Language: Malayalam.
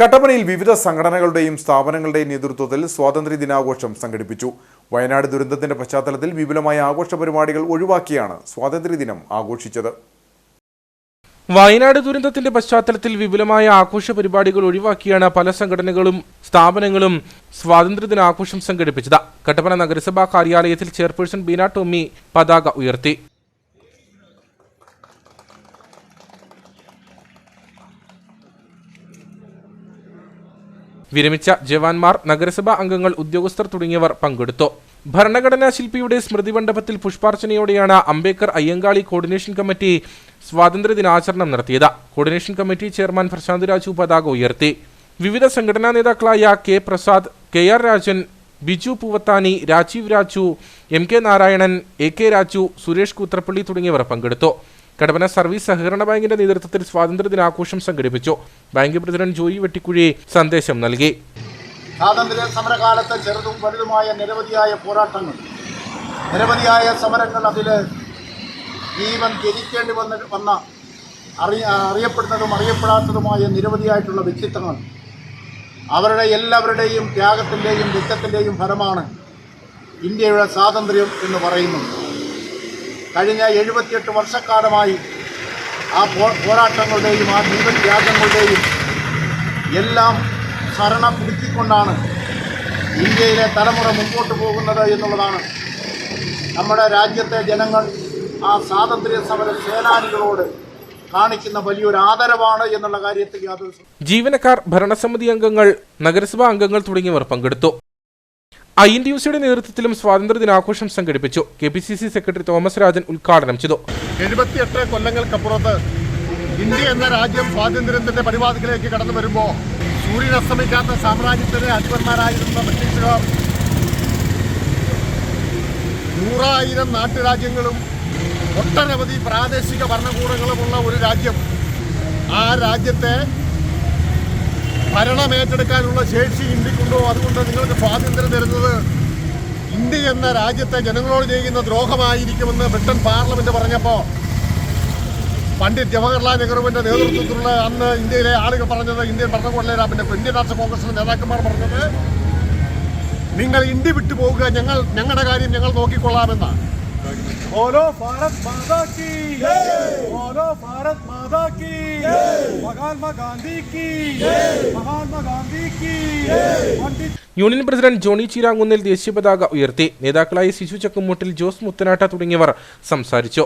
കട്ടപ്പനയിൽ വിവിധ സംഘടനകളുടെയും സ്ഥാപനങ്ങളുടെയും നേതൃത്വത്തിൽ സ്വാതന്ത്ര്യ ദിനാഘോഷം സംഘടിപ്പിച്ചു. വയനാട് ദുരന്തത്തിന്റെ പശ്ചാത്തലത്തിൽ വിപുലമായ ആഘോഷ പരിപാടികൾ ഒഴിവാക്കിയാണ് സ്വാതന്ത്ര്യദിനം ആഘോഷിച്ചത്. വയനാട് ദുരന്തത്തിന്റെ പശ്ചാത്തലത്തിൽ വിപുലമായ ആഘോഷ പരിപാടികൾ ഒഴിവാക്കിയാണ് പല സംഘടനകളും സ്ഥാപനങ്ങളും സ്വാതന്ത്ര്യദിന ആഘോഷം സംഘടിപ്പിച്ചത്. കട്ടപ്പന നഗരസഭാ കാര്യാലയത്തിൽ ചെയർപേഴ്സൺ ബീന ടോമി പതാക ഉയർത്തി. വിരമിച്ച ജവാന്മാർ നഗരസഭാ അംഗങ്ങൾ ഉദ്യോഗസ്ഥർ തുടങ്ങിയവർ പങ്കെടുത്തു. ഭരണഘടനാ ശില്പിയുടെ സ്മൃതി മണ്ഡപത്തിൽ പുഷ്പാർച്ചനയോടെയാണ് അംബേദ്കർ അയ്യങ്കാളി കോർഡിനേഷൻ കമ്മിറ്റി സ്വാതന്ത്ര്യദിനാചരണം നടത്തിയത്. Coordination committee chairman Prashanth Raju പതാക ഉയർത്തി. വിവിധ സംഘടനാ നേതാക്കളായ K Prasad K R Rajan Biju Poovathani Rajeev Raju M K Narayanan A K Raju Suresh Koothrappally തുടങ്ങിയവർ പങ്കെടുത്തു. കടപ്പന സർവീസ് സഹകരണ ബാങ്കിന്റെ നേതൃത്വത്തിൽ സ്വാതന്ത്ര്യ ദിനാഘോഷം സംഘടിപ്പിച്ചു. ബാങ്ക് പ്രസിഡന്റ് ജോയി വെട്ടിക്കുഴി സന്ദേശം നൽകി. സ്വാതന്ത്ര്യ സമരകാലത്ത് ചെറുതും വലുതുമായ നിരവധിയായ പോരാട്ടങ്ങൾ നിരവധിയായ സമരങ്ങൾ അതിൽ ജീവൻ ജനിക്കേണ്ടി വന്ന വന്ന അറിയ അറിയപ്പെടുന്നതും അറിയപ്പെടാത്തതുമായ നിരവധിയായിട്ടുള്ള വ്യക്തിത്വങ്ങൾ അവരുടെ എല്ലാവരുടെയും ത്യാഗത്തിന്റെയും രക്തത്തിന്റെയും ഫലമാണ് ഇന്ത്യയുടെ സ്വാതന്ത്ര്യം എന്ന് പറയുന്നു കഴിഞ്ഞ എഴുപത്തിയെട്ട് വർഷക്കാലമായി ആ പോരാട്ടങ്ങളുടെയും ആ ജീവൻ ത്യാഗങ്ങളുടെയും എല്ലാം ശരണ പിടിച്ചിക്കൊണ്ടാണ് ഇന്ത്യയിലെ തലമുറ മുമ്പോട്ട് പോകുന്നത് എന്നുള്ളതാണ് നമ്മുടെ രാജ്യത്തെ ജനങ്ങൾ ആ സ്വാതന്ത്ര്യ സമര സേനാനികളോട് കാണിക്കുന്ന വലിയൊരു ആദരവാണ് എന്നുള്ള കാര്യത്തിൽ യാതൊരു ജീവനക്കാർ ഭരണസമിതി അംഗങ്ങൾ നഗരസഭാ അംഗങ്ങൾ തുടങ്ങിയവർ പങ്കെടുത്തു. ഐ എൻ ടി യു സിയുടെ നേതൃത്വത്തിലും സ്വാതന്ത്ര്യ ദിനാഘോഷം സംഘടിപ്പിച്ചു. K P C C secretary Thomas Rajan ഉദ്ഘാടനം ചെയ്തു. എഴുപത്തിയെട്ട് കൊല്ലങ്ങൾക്കപ്പുറത്ത് ഇന്ത്യ എന്ന രാജ്യം സ്വാതന്ത്ര്യത്തിന്റെ പരിപാടികളിലേക്ക് കടന്നു വരുമ്പോൾ സൂര്യൻ അസ്തമിക്കാത്ത സാമ്രാജ്യത്തിലെ അധിപന്മാരായിരുന്ന ബ്രിട്ടീഷുകാർ നൂറായിരം നാട്ടുരാജ്യങ്ങളും ഒട്ടനവധി പ്രാദേശിക ഭരണകൂടങ്ങളുമുള്ള ഒരു രാജ്യം ആ രാജ്യത്തെ ഭരണമേറ്റെടുക്കാനുള്ള ശേഷി ഇന്ത്യക്കുണ്ടോ? അതുകൊണ്ട് നിങ്ങൾക്ക് സ്വാതന്ത്ര്യം തരുന്നത് ഇന്ത്യ എന്ന രാജ്യത്തെ ജനങ്ങളോട് ചെയ്യുന്ന ദ്രോഹമായിരിക്കുമെന്ന് ബ്രിട്ടൻ പാർലമെന്റ് പറഞ്ഞപ്പോൾ പണ്ഡിറ്റ് ജവഹർലാൽ നെഹ്റുവിന്റെ നേതൃത്വത്തിലുള്ള അന്ന് ഇന്ത്യയിലെ ആളുകൾ പറഞ്ഞത് ഇന്ത്യൻ ഭരണകൂടത്തിലെ പിന്നെ ഇന്ത്യൻ രാഷ്ട്ര കോൺഗ്രസിന്റെ നേതാക്കന്മാർ പറഞ്ഞത് നിങ്ങൾ ഇന്ത്യ വിട്ടു പോവുക ഞങ്ങൾ ഞങ്ങളുടെ കാര്യം ഞങ്ങൾ നോക്കിക്കൊള്ളാമെന്നാണ് बोलो भारत माता की बोलो भारत माता की महात्मा गांधी की महात्मा गांधी की पंडित യൂണിയൻ പ്രസിഡന്റ് ജോണി ചീരാങ്കുന്നിൽ ദേശീയ പതാക ഉയർത്തി നേതാക്കളായ ശിശു ചക്കുമൂട്ടിൽ ജോസ് മുത്തനാട്ട തുടങ്ങിയവർ സംസാരിച്ചു